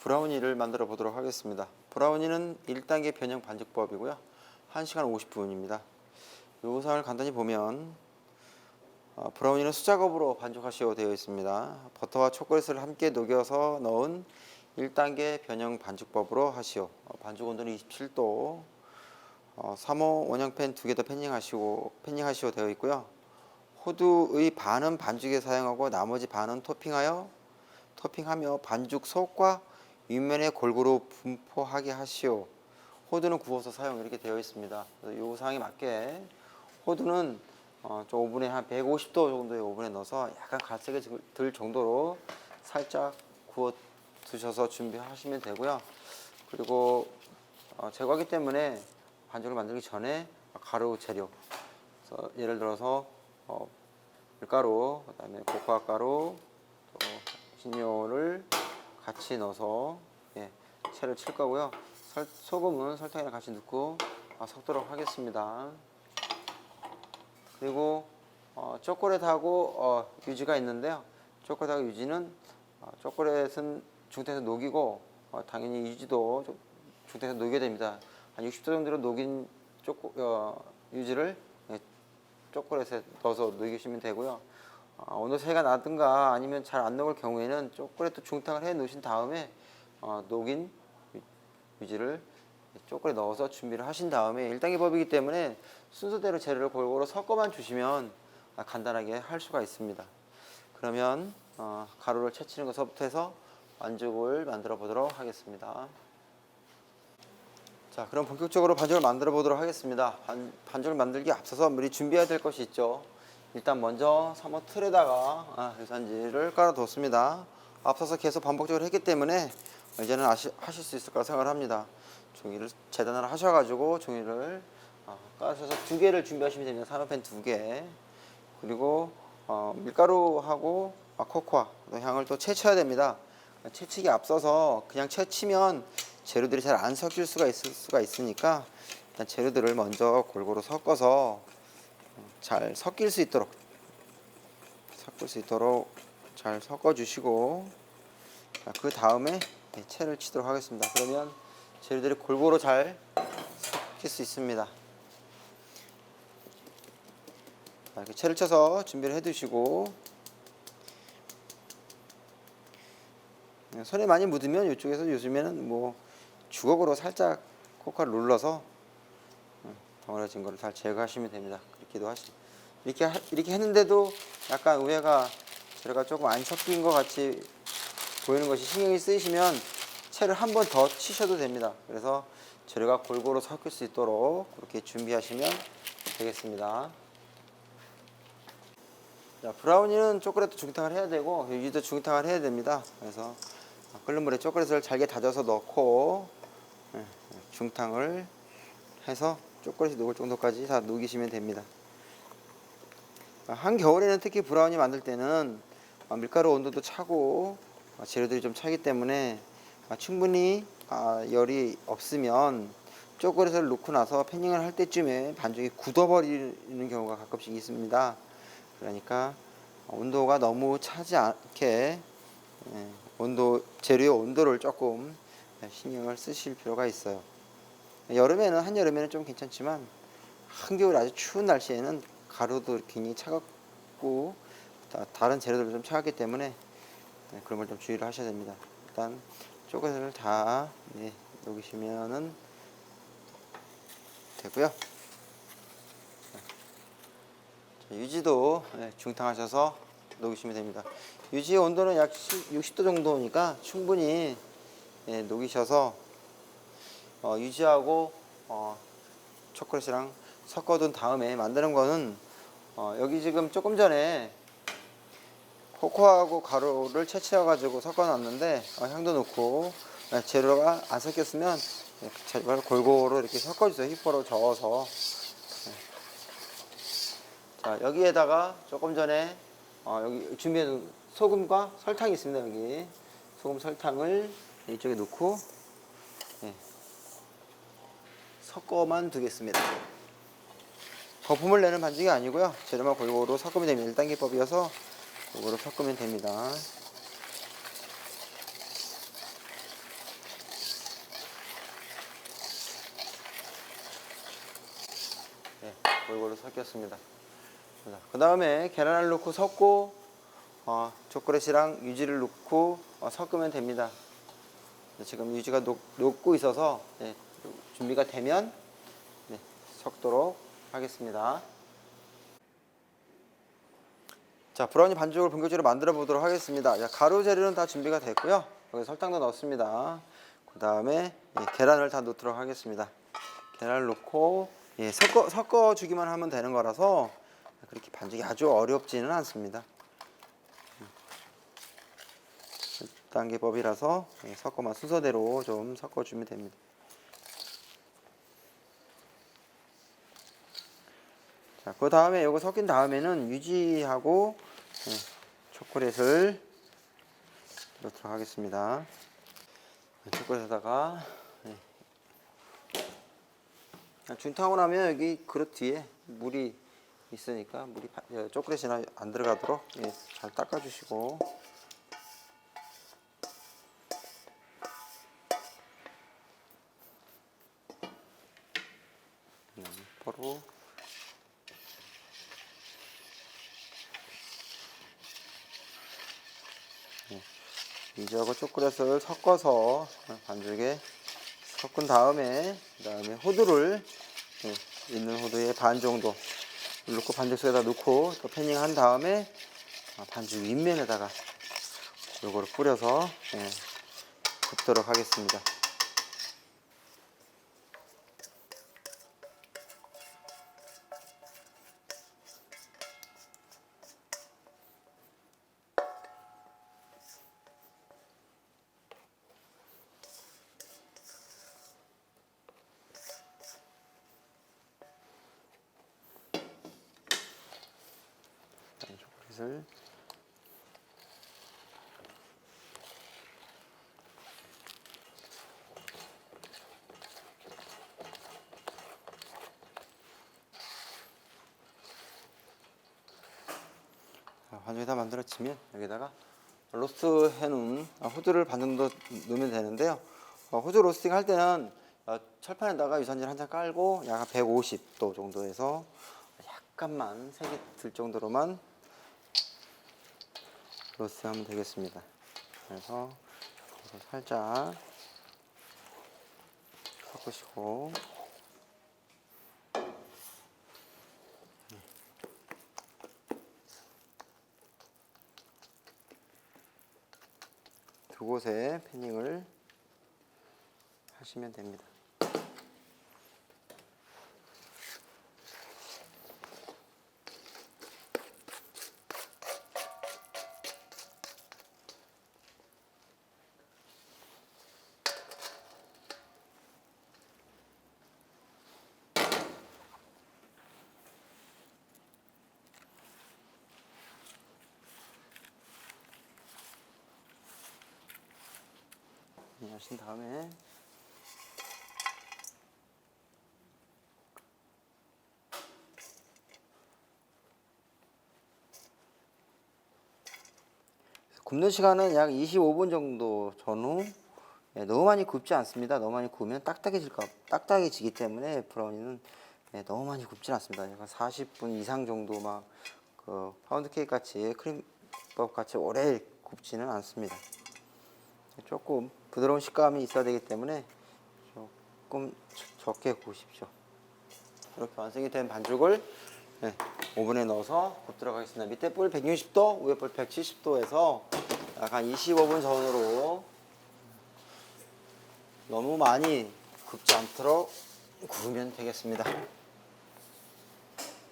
브라우니를 만들어 보도록 하겠습니다. 브라우니는 1단계 변형 반죽법이고요. 1시간 50분입니다. 요상을 간단히 보면 어, 브라우니는 수작업으로 반죽하시오 되어 있습니다. 버터와 초콜릿을 함께 녹여서 넣은 1단계 변형 반죽법으로 하시오. 어, 반죽 온도는 27도. 어, 3호 원형팬 두 개더 패닝하시고 패닝하시오 되어 있고요. 호두의 반은 반죽에 사용하고 나머지 반은 토핑하여 토핑하며 반죽 속과 윗면에 골고루 분포하게 하시오. 호두는 구워서 사용 이렇게 되어 있습니다. 요 사항에 맞게 호두는 어, 좀 오븐에 한 150도 정도의 오븐에 넣어서 약간 갈색이 들 정도로 살짝 구워 두셔서 준비하시면 되고요. 그리고 어, 제거하기 때문에 반죽을 만들기 전에 가루 재료 예를 들어서 어, 밀가루, 그다음에 코코아 가루, 또 신료를 같이 넣어서 예, 채를 칠 거고요. 설- 소금은 설탕이랑 같이 넣고 아, 섞도록 하겠습니다. 그리고 어, 초콜릿하고 어, 유지가 있는데요. 초콜릿하고 유지는 어, 초콜릿은 중태에서 녹이고 어, 당연히 유지도 좀 중태에서 녹여야 됩니다. 한 60도 정도로 녹인 초코, 어, 유지를 예, 초콜릿에 넣어서 녹이시면 되고요. 어, 온도 차이가 나든가 아니면 잘 안 녹을 경우에는 초콜릿도 중탕을 해 놓으신 다음에 어, 녹인 유- 유지를 초콜릿 넣어서 준비를 하신 다음에 1단계 법이기 때문에 순서대로 재료를 골고루 섞어만 주시면 아, 간단하게 할 수가 있습니다. 그러면 어, 가루를 채치는 것부터 해서 반죽을 만들어 보도록 하겠습니다. 자, 그럼 본격적으로 반죽을 만들어 보도록 하겠습니다. 반, 반죽을 만들기 앞서서 미리 준비해야 될 것이 있죠. 일단 먼저 사모 틀에다가 아, 유산지를 깔아뒀습니다. 앞서서 계속 반복적으로 했기 때문에 이제는 아시, 하실 수 있을 거라 생각을 합니다. 종이를 재단을 하셔가지고 종이를 어, 까셔서 두 개를 준비하시면 됩니다. 산업펜 두 개. 그리고 어, 밀가루하고 아, 코코아 또 향을 또 채쳐야 됩니다. 채치기 앞서서 그냥 채치면 재료들이 잘 안 섞일 수가 있을 수가 있으니까 일단 재료들을 먼저 골고루 섞어서 잘 섞일 수 있도록 섞을 수 있도록 잘 섞어 주시고 그 다음에 네, 채를 치도록 하겠습니다. 그러면 재료들이 골고루 잘 섞일 수 있습니다. 자, 이렇게 채를 쳐서 준비를 해 두시고 네, 손에 많이 묻으면 이쪽에서 요즘에는 뭐 주걱으로 살짝 코카를 눌러서 음, 덩어려진 거를 잘 제거하시면 됩니다. 그렇게도 하시 이렇게 하- 이렇게 했는데도 약간 우회가 재료가 조금 안 섞인 것 같이 보이는 것이 신경이 쓰이시면 채를 한 번 더 치셔도 됩니다. 그래서 재료가 골고루 섞일 수 있도록 그렇게 준비하시면 되겠습니다. 자, 브라우니는 초콜릿도 중탕을 해야 되고 유지도 중탕을 해야 됩니다. 그래서 끓는 물에 초콜릿을 잘게 다져서 넣고 예, 중탕을 해서 초콜릿이 녹을 정도까지 다 녹이시면 됩니다. 한겨울에는 특히 브라우니 만들 때는 어, 밀가루 온도도 차고 어, 재료들이 좀 차기 때문에 아, 충분히 아, 열이 없으면 초콜릿을 넣고 나서 패닝을 할 때쯤에 반죽이 굳어버리는 경우가 가끔씩 있습니다. 그러니까 온도가 너무 차지 않게 예, 온도 재료의 온도를 조금 예, 신경을 쓰실 필요가 있어요. 여름에는 한 여름에는 좀 괜찮지만 한겨울 아주 추운 날씨에는 가루도 굉장히 차갑고 다- 다른 재료들도 좀 차갑기 때문에 네, 그런 걸 좀 주의를 하셔야 됩니다. 일단 초콜릿을 다 네, 녹이시면은 되고요. 자, 유지도 네, 중탕하셔서 녹이시면 됩니다. 유지의 온도는 약 60도 정도니까 충분히 예, 녹이셔서 어, 유지하고 어, 초콜릿이랑 섞어둔 다음에 만드는 거는 어, 여기 지금 조금 전에 코코아하고 가루를 채취해 가지고 섞어 놨는데 어, 향도 넣고 예, 재료가 안 섞였으면 예, 재료를 골고루 이렇게 섞어주세요. 히퍼로 저어서 예. 자 여기에다가 조금 전에 어, 여기 준비해둔 소금과 설탕이 있습니다. 여기 소금 설탕을 이쪽에 넣고 예, 섞어만 두겠습니다. 거품을 내는 반죽이 아니고요. 재료만 골고루 섞으면 됩니다. 1단계법이어서 이거로 섞으면 됩니다. 네, 골고루 섞였습니다. 그 다음에 계란을 넣고 섞고 어, 초콜릿이랑 유지를 넣고 어, 섞으면 됩니다. 네, 지금 유지가 녹, 녹고 있어서 네, 준비가 되면 네, 섞도록 하겠습니다. 자, 브라우니 반죽을 본격적으로 만들어 보도록 하겠습니다. 자, 가루 재료는 다 준비가 됐고요. 여기 설탕도 넣습니다. 그 다음에 계란을 다 넣도록 하겠습니다. 계란을 넣고 예, 섞어 섞어 주기만 하면 되는 거라서 그렇게 반죽이 아주 어렵지는 않습니다. 1단계법이라서 예, 섞어만 순서대로 좀 섞어주면 됩니다. 자, 그 다음에 이거 섞인 다음에는 유지하고 예, 초콜릿을 넣도록 하겠습니다. 초콜릿에다가 예. 중탕하고 나면 여기 그릇 뒤에 물이 있으니까 물이 파- 예, 초콜릿이나 안 들어가도록 예, 잘 닦아주시고 음, 바로 유지하고 초콜릿을 섞어서 반죽에 섞은 다음에 그 다음에 호두를 예, 있는 호두의 반 정도 넣고 반죽 속에다 넣고 또 패닝한 다음에 아, 반죽 윗면에다가 골고루 뿌려서 예, 굽도록 하겠습니다. 자, 반죽이 다 만들어지면 여기다가 로스트 해놓은 아, 호두를 반죽 넣- 넣으면 되는데요. 어, 호두 로스팅 할 때는 어, 철판에다가 유산질 한장 깔고 약 150도 정도에서 약간만 색이 들 정도로만 로스팅하면 되겠습니다. 그래서 살짝 섞으시고 두 곳에 패닝을 하시면 됩니다. 네, 하신 다음에 굽는 시간은 약 25분 정도 전후 예, 너무 많이 굽지 않습니다. 너무 많이 구우면 딱딱해질까 딱딱해지기 때문에 브라우니는 예, 너무 많이 굽지 않습니다. 약간 40분 이상 정도 막 그 파운드 케이크 같이 크림밥 같이 오래 굽지는 않습니다. 조금 부드러운 식감이 있어야 되기 때문에 조금 적게 구우십시오. 이렇게 완성이 된 반죽을 네, 오븐에 넣어서 굽도록 하겠습니다. 밑에 불 160도, 위에 불 170도에서 약 한 25분 전후로 너무 많이 굽지 않도록 구우면 되겠습니다.